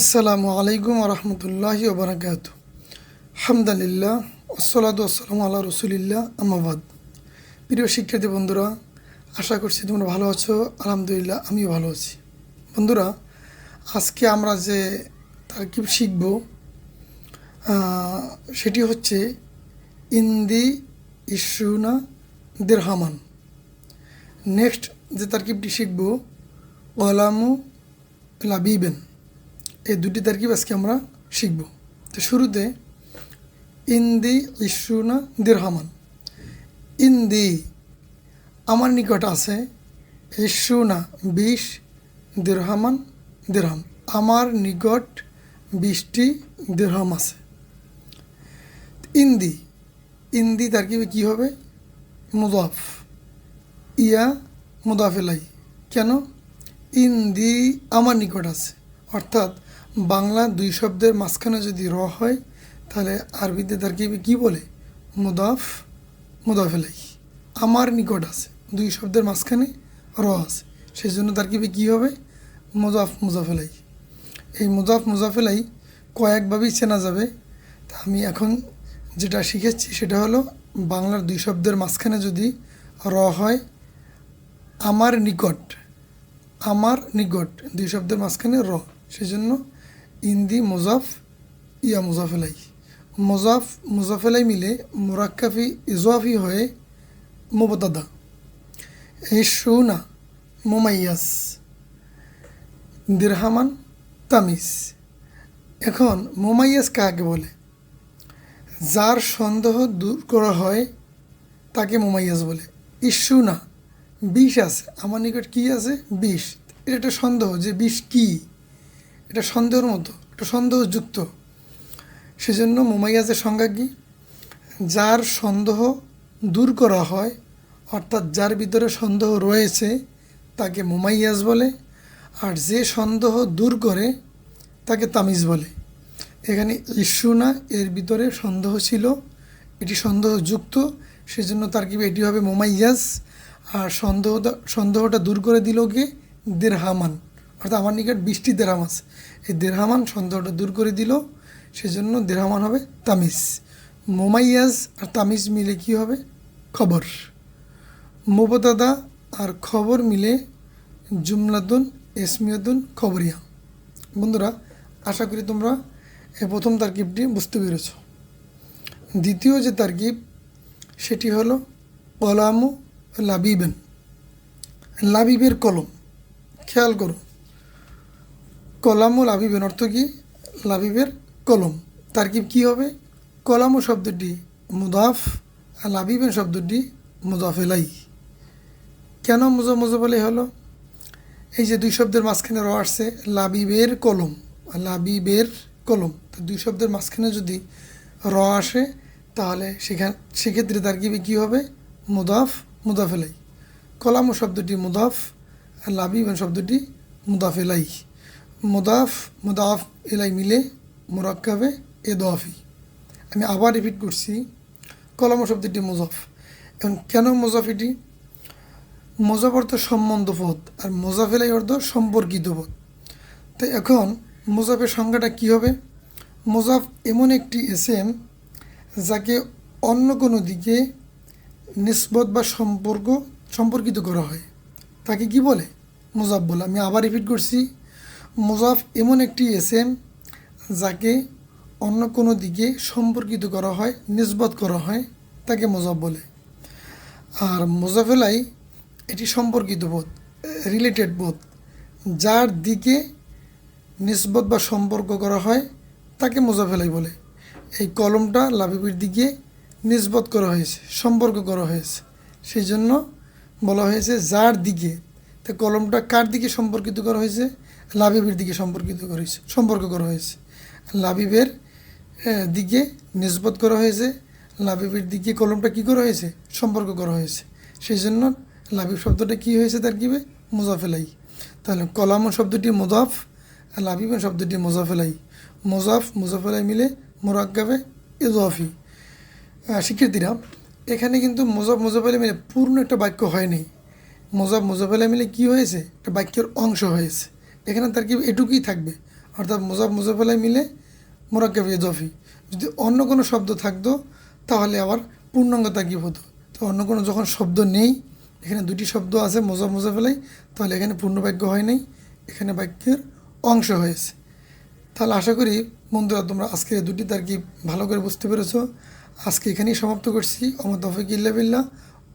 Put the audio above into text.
আসসালামু আলাইকুম রহমতুল্লাহ ওবরাকাত হামদালিল্লাহ ওসলাদ আসসালামু আল্লাহ রসুলিল্লাহ আমাবাদ প্রিয় শিক্ষার্থী বন্ধুরা, আশা করছি তোমরা ভালো আছো, আলহামদুলিল্লাহ আমিও ভালো আছি। বন্ধুরা, আজকে আমরা যে তারকিব শিখব সেটি হচ্ছে ইন্দি ইসুনা দেরহামান। নেক্সট যে তারকিবটি শিখব কলামু লাবিবেন। এই দুটি তারকিব আজকে আমরা শিখব। তো শুরুতে, ইন্দি ইসুনা দিরহামান। ইন্দি আমার নিকট আছে ইসুনা বিশ, দিরহামান দিরহাম। আমার নিকট বিশটি দিরহাম আছে। ইন্দি ইন্দি তারকিবে কী হবে? মুদাফ। ইয়া মুদাফেলাই কেন? ইন্দি আমার নিকট আছে। অর্থাৎ বাংলা দুই শব্দের মাঝখানে যদি র হয়, তাহলে আরবিতে তার কি কী বলে? মুদাফ মুদাফেলাই আমার নিকট আছে, দুই শব্দের মাঝখানে র আছে। সেই জন্য তার কি কী হবে? মুদাফ মুজাফেলাই এই মুদাফ মুজাফেলাই কয়েকভাবেই চেনা যাবে। তা আমি এখন যেটা শিখেছি সেটা হলো, বাংলার দুই শব্দের মাঝখানে যদি র হয়, আমার নিকট আমার নিকট দুই শব্দের মাঝখানে র। সেজন্য ইন্দি মোজাফ ইয়া মুজাফেলাই মোজাফ মুজাফেলাই মিলে মোরাক্কাফি ইজোয়াফি হয়ে মুবতাদা এই সুনা মোমাইয়াস দিরহামান তামিজ এখন মোমাইয়াস কাকে বলে যার সন্দেহ দূর করা হয় তাকে মোমাইয়াস বলে ইস্যু না বিষ আছে আমার নিকট কি আছে বিষ এটা একটা সন্দেহ যে বিষ কি এটা সন্দেহের মতো একটা সন্দেহযুক্ত। সেজন্য মোমাইয়াজের সংজ্ঞা কি? যার সন্দেহ দূর করা হয়, অর্থাৎ যার ভিতরে সন্দেহ রয়েছে, তাকে মোমাইয়াজ বলে, আর যে সন্দেহ দূর করে, তাকে তামিজ বলে। এখানে ইস্যু না, এর ভিতরে সন্দেহ ছিল, এটি সন্দেহযুক্ত, সেজন্য তার কি এটি হবে মোমাইয়াজ, আর সন্দেহটা সন্দেহটা দূর করে দিল কে? দেরহামান অর্থাৎ আমার নিকট বৃষ্টি দেরহাম আছে। এই দেরহামান সন্দেহটা দূর করে দিল, সেজন্য দেরহামান হবে তামিজ। মোমাইয়াজ আর তামিজ মিলে কি হবে? খবর। মোবদাদা আর খবর মিলে জুমলাতুন এসমিয়াতুন খবরিয়া। বন্ধুরা, আশা করি তোমরা এই প্রথম তারকিবটি বুঝতে পেরেছ। দ্বিতীয় যে তারকিব, সেটি হলো কলামু লাবিবেন। লাবিবের কলম। খেয়াল করো। কলামু লাবিবেন অর্থ কি? লাবিবের কলম। তারকিব কি হবে? কলামু শব্দটি মুদাফ, আর লাবিবেন শব্দটি মুদাফেলাই কেন মুজা মুজাফেলাই হলো? এই যে দুই শব্দের মাঝখানে র আসছে, লাবিবের কলম লাবিবের কলম। তো দুই শব্দের মাঝখানে যদি র আসে, তাহলে সেখান সেক্ষেত্রে তার কি কী হবে? মুদাফ মুদাফেলাই কলাম শব্দটি মুদাফ, আর লাবিবেন শব্দটি মুদাফেলাই মুদাফ মুদাফ এলাই মিলে মোরাক্কাবে এ দফি আমি আবার রিপিট করছি, কলম শব্দটি মুজাফ। এখন কেন মুজাফ এটি? মোজাফ অর্থ সম্বন্ধ পদ আর মোজাফেলাই অর্থ সম্পর্কিত পদ তো এখন মোজাফের সংজ্ঞাটা কী হবে? মোজাফ এমন একটি এসএম যাকে অন্য কোনো দিকে নিসবত বা সম্পর্ক, সম্পর্কিত করা হয়। তাকে কি বলে? মোজাফ বলে। আমি আবার রিপিট করছি মোজাফ এমন একটি এসএম যাকে অন্য কোনো দিকে সম্পর্কিত করা হয় নিসবত করা হয়, তাকে মোজাফ বলে। আর মোজাফেলাই এটি সম্পর্কিত বোধ রিলেটেড বোধ, যার দিকে নিসবত বা সম্পর্ক করা হয়, তাকে মোজাফেলাই বলে। এই কলমটা লাবিবির দিকে নিসবত করা হয়েছে, সম্পর্ক করা হয়েছে। সেই জন্য বলা হয়েছে যার দিকে তো কলমটা কার দিকে সম্পর্কিত করা হয়েছে? লাবিবের দিকে সম্পর্কিত করা হয়েছে, সম্পর্ক করা হয়েছে। লাবিবের দিকে নিসবত করা হয়েছে। লাবিবের দিকে কলমটা কি করা হয়েছে? সম্পর্ক করা হয়েছে। সেই জন্য লাবিব শব্দটা কি হয়েছে তার কিবে মোজাফেলাই। তাহলে কলাম শব্দটি মোজাফ আর লাবিবেন শব্দটি মোজাফেলাই। মোজাফ, মুজাফেলাই মিলে মোরাক্কাবে ইজফি শিক্ষার্থীরা, এখানে কিন্তু মোজাফ, মুজাফেলাই মিলে পূর্ণ একটা বাক্য হয়নি মোজাফ মুজাফেলাই মিলে কি হয়েছে? একটা বাক্যের অংশ হয়েছে। এখানে তার কি এটুকুই থাকবে? অর্থাৎ মোজাব মুজাফেলাই মিলে মোরাক্কাব ইজফি যদি অন্য কোনো শব্দ থাকতো, তাহলে আবার পূর্ণাঙ্গ তাকিব হতো? তো অন্য কোনো যখন শব্দ নেই, এখানে দুটি শব্দ আছে মোজাব মুজাফেলাই তাহলে এখানে পূর্ণ বাক্য হয় নাই। এখানে বাক্যের অংশ হয়েছে। তাহলে আশা করি বন্ধুরা, তোমরা আজকে দুটি তার তারকিব ভালো করে বুঝতে পেরেছ? আজকে এখানেই সমাপ্ত করছি। অমর তফিক ইল্লা বিল্লাহ।